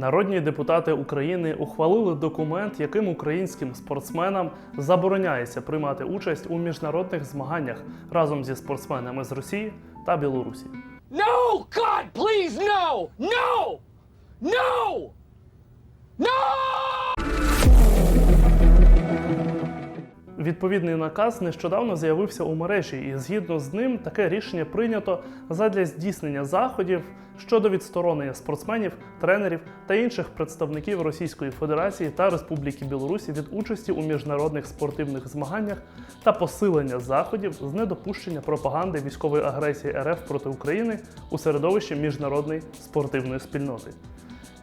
Народні депутати України ухвалили документ, яким українським спортсменам забороняється приймати участь у міжнародних змаганнях разом зі спортсменами з Росії та Білорусі. No! God, please, no! No! No! No! Відповідний наказ нещодавно з'явився у мережі, і згідно з ним таке рішення прийнято задля здійснення заходів щодо відсторонення спортсменів, тренерів та інших представників Російської Федерації та Республіки Білорусі від участі у міжнародних спортивних змаганнях та посилення заходів з недопущення пропаганди військової агресії РФ проти України у середовищі міжнародної спортивної спільноти.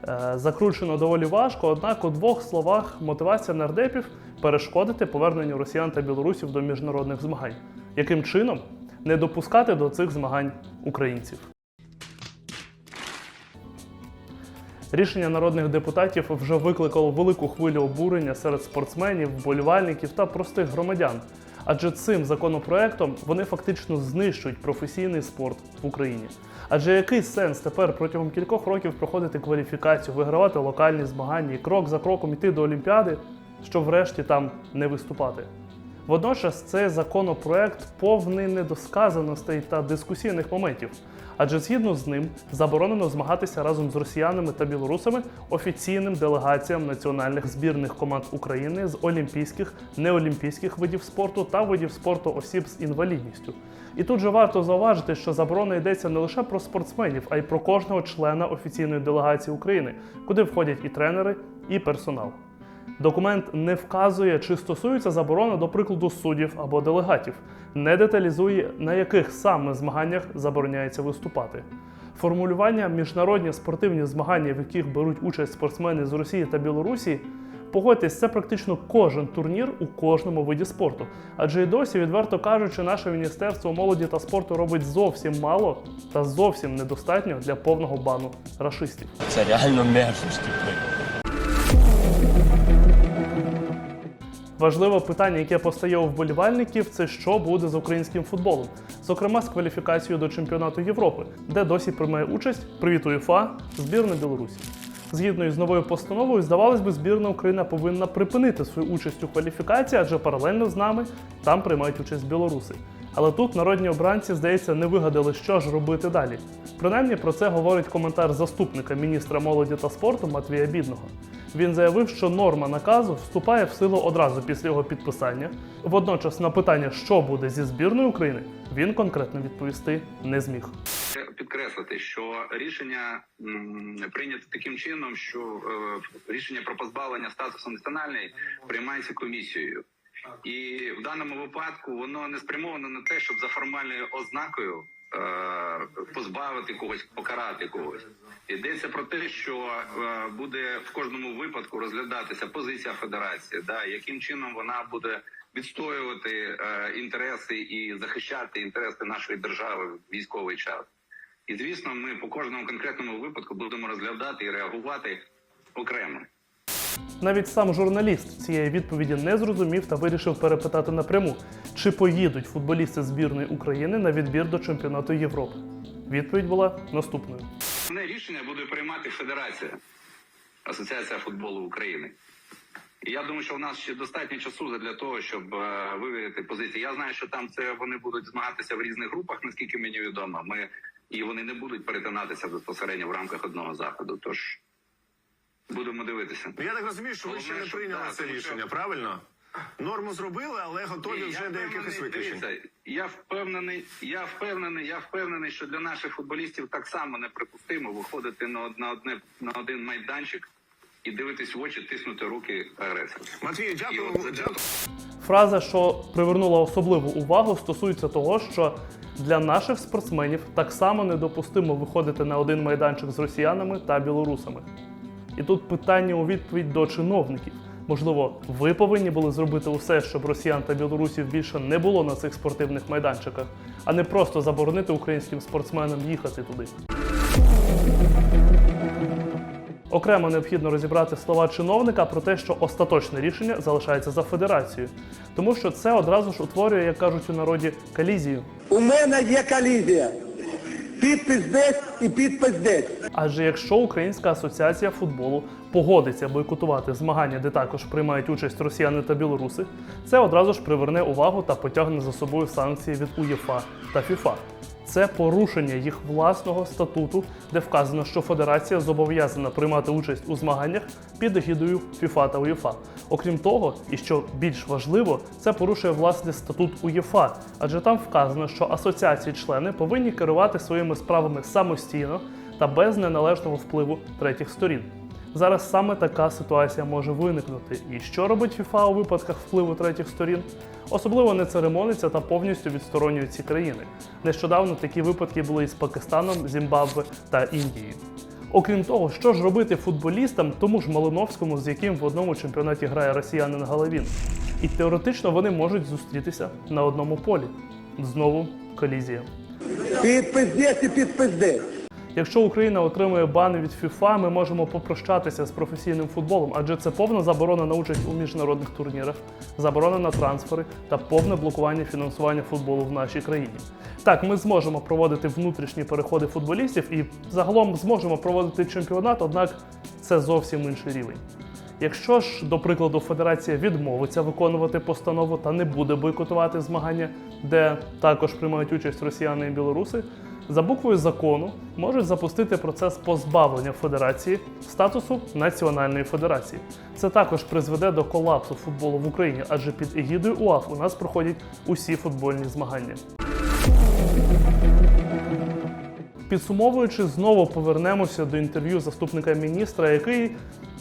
Е, Закручено доволі важко, однак у двох словах мотивація нардепів перешкодити поверненню росіян та білорусів до міжнародних змагань. Яким чином не допускати до цих змагань українців? Рішення народних депутатів вже викликало велику хвилю обурення серед спортсменів, вболівальників та простих громадян. Адже цим законопроектом вони фактично знищують професійний спорт в Україні. Адже який сенс тепер протягом кількох років проходити кваліфікацію, вигравати локальні змагання і крок за кроком йти до Олімпіади, щоб врешті там не виступати? Водночас цей законопроект повний недосказаностей та дискусійних моментів, адже згідно з ним заборонено змагатися разом з росіянами та білорусами офіційним делегаціям національних збірних команд України з олімпійських, неолімпійських видів спорту та видів спорту осіб з інвалідністю. І тут же варто зауважити, що заборона йдеться не лише про спортсменів, а й про кожного члена офіційної делегації України, куди входять і тренери, і персонал. Документ не вказує, чи стосується заборона, до прикладу, суддів або делегатів, не деталізує, на яких саме змаганнях забороняється виступати. Формулювання міжнародні спортивні змагання, в яких беруть участь спортсмени з Росії та Білорусі, погодьтесь, це практично кожен турнір у кожному виді спорту. Адже і досі, відверто кажучи, наше міністерство молоді та спорту робить зовсім мало та зовсім недостатньо для повного бану рашистів. Це реально мерзость, Важливе питання, яке постає у вболівальників, це що буде з українським футболом, зокрема з кваліфікацією до чемпіонату Європи, де досі приймає участь привіт УЄФА збірна Білорусі. Згідно із новою постановою, здавалось би, збірна Україна повинна припинити свою участь у кваліфікації, адже паралельно з нами там приймають участь білоруси. Але тут народні обранці, здається, не вигадали, що ж робити далі. Принаймні про це говорить коментар заступника міністра молоді та спорту Матвія Бідного. Він заявив, що норма наказу вступає в силу одразу після його підписання. Водночас на питання, що буде зі збірною України, він конкретно відповісти не зміг. підкреслити, що рішення прийнято таким чином, що е, рішення про позбавлення статусу національної приймається комісією. І в даному випадку воно не спрямовано на те, щоб за формальною ознакою позбавити когось, покарати когось. Йдеться про те, що е, буде в кожному випадку розглядатися позиція федерації, да, яким чином вона буде відстоювати е, інтереси і захищати інтереси нашої держави в військовий час. І звісно, ми по кожному конкретному випадку будемо розглядати і реагувати окремо. Навіть сам журналіст цієї відповіді не зрозумів та вирішив перепитати напряму, чи поїдуть футболісти збірної України на відбір до чемпіонату Європи. Відповідь була наступною. Основне рішення буде приймати Федерація Асоціація футболу України. І я думаю, що у нас ще достатньо часу для того, щоб е, вивірити позиції. Я знаю, що там це вони будуть змагатися в різних групах, наскільки мені відомо. Ми і вони не будуть перетинатися безпосередньо в рамках одного заходу. Тож будемо дивитися. Ну, Я так розумію, що ви ще не прийняли так, це рішення, правильно? Норму зробили, але готові Ні, вже до якихось виключень. дивіться, Я впевнений, я впевнений, я впевнений, що для наших футболістів так само неприпустимо виходити на, на одне на один майданчик і дивитись в очі, тиснути руки агресору. Матвію, дякую. от дякую. Фраза, що привернула особливу увагу, стосується того, що для наших спортсменів так само недопустимо виходити на один майданчик з росіянами та білорусами. І тут питання у відповідь до чиновників. Можливо, ви повинні були зробити усе, щоб росіян та білорусів більше не було на цих спортивних майданчиках, а не просто заборонити українським спортсменам їхати туди. Окремо необхідно розібрати слова чиновника про те, що остаточне рішення залишається за федерацією, тому що це одразу ж утворює, як кажуть у народі, колізію. У мене є колізія. Підпис десь і підпис десь. Адже якщо Українська асоціація футболу погодиться бойкотувати змагання, де також приймають участь росіяни та білоруси, це одразу ж приверне увагу та потягне за собою санкції від УЄФА та ФІФА. Це порушення їх власного статуту, де вказано, що федерація зобов'язана приймати участь у змаганнях під егідою ФІФА та УЄФА. Окрім того, і що більш важливо, це порушує власне статут УЄФА, адже там вказано, що асоціації-члени повинні керувати своїми справами самостійно та без неналежного впливу третіх сторін. Зараз саме така ситуація може виникнути. І що робить ФІФА у випадках впливу третіх сторін? Особливо не церемониться та повністю відсторонює ці країни. Нещодавно такі випадки були із Пакистаном, Зімбабве та Індією. Окрім того, що ж робити футболістам, тому ж Малиновському, з яким в одному чемпіонаті грає росіянин Головін. І теоретично вони можуть зустрітися на одному полі. Знову колізія. Підпис десь і підпис десь. Якщо Україна отримує бани від ФІФА, ми можемо попрощатися з професійним футболом, адже це повна заборона на участь у міжнародних турнірах, заборона на трансфери та повне блокування фінансування футболу в нашій країні. Так, ми зможемо проводити внутрішні переходи футболістів і загалом зможемо проводити чемпіонат, однак це зовсім інший рівень. Якщо ж, до прикладу, федерація відмовиться виконувати постанову та не буде бойкотувати змагання, де також приймають участь росіяни і білоруси, за буквою закону можуть запустити процес позбавлення федерації статусу національної федерації. Це також призведе до колапсу футболу в Україні, адже під егідою УАФ у нас проходять усі футбольні змагання. Підсумовуючи, знову повернемося до інтерв'ю заступника міністра, який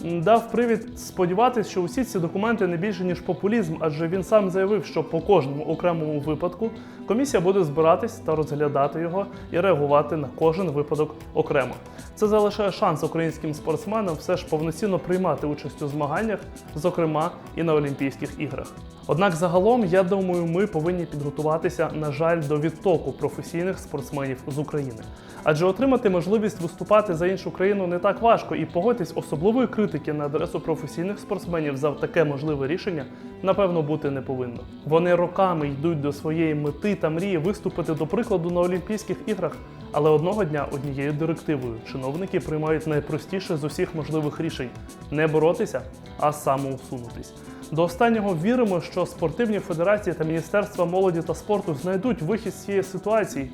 дав привід сподіватися, що усі ці документи не більше ніж популізм, адже він сам заявив, що по кожному окремому випадку комісія буде збиратись та розглядати його і реагувати на кожен випадок окремо. Це залишає шанс українським спортсменам все ж повноцінно приймати участь у змаганнях, зокрема і на Олімпійських іграх. Однак загалом, я думаю, ми повинні підготуватися, на жаль, до відтоку професійних спортсменів з України. Адже отримати можливість виступати за іншу країну не так важко, і погодьтесь, особливої критики на адресу професійних спортсменів за таке можливе рішення, напевно, бути не повинно. Вони роками йдуть до своєї мети та мрії виступити, до прикладу, на Олімпійських іграх. Але одного дня однією директивою чиновники приймають найпростіше з усіх можливих рішень не боротися, а самоусунутись. До останнього віримо, що спортивні федерації та Міністерства молоді та спорту знайдуть вихід з цієї ситуації.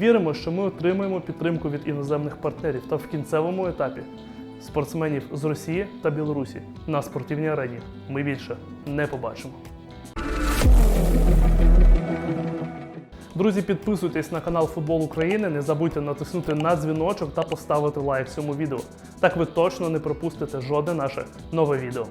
Віримо, що ми отримаємо підтримку від іноземних партнерів та в кінцевому етапі спортсменів з Росії та Білорусі на спортивній арені ми більше не побачимо. Друзі, підписуйтесь на канал Футбол України, не забудьте натиснути на дзвіночок та поставити лайк цьому відео. Так ви точно не пропустите жодне наше нове відео.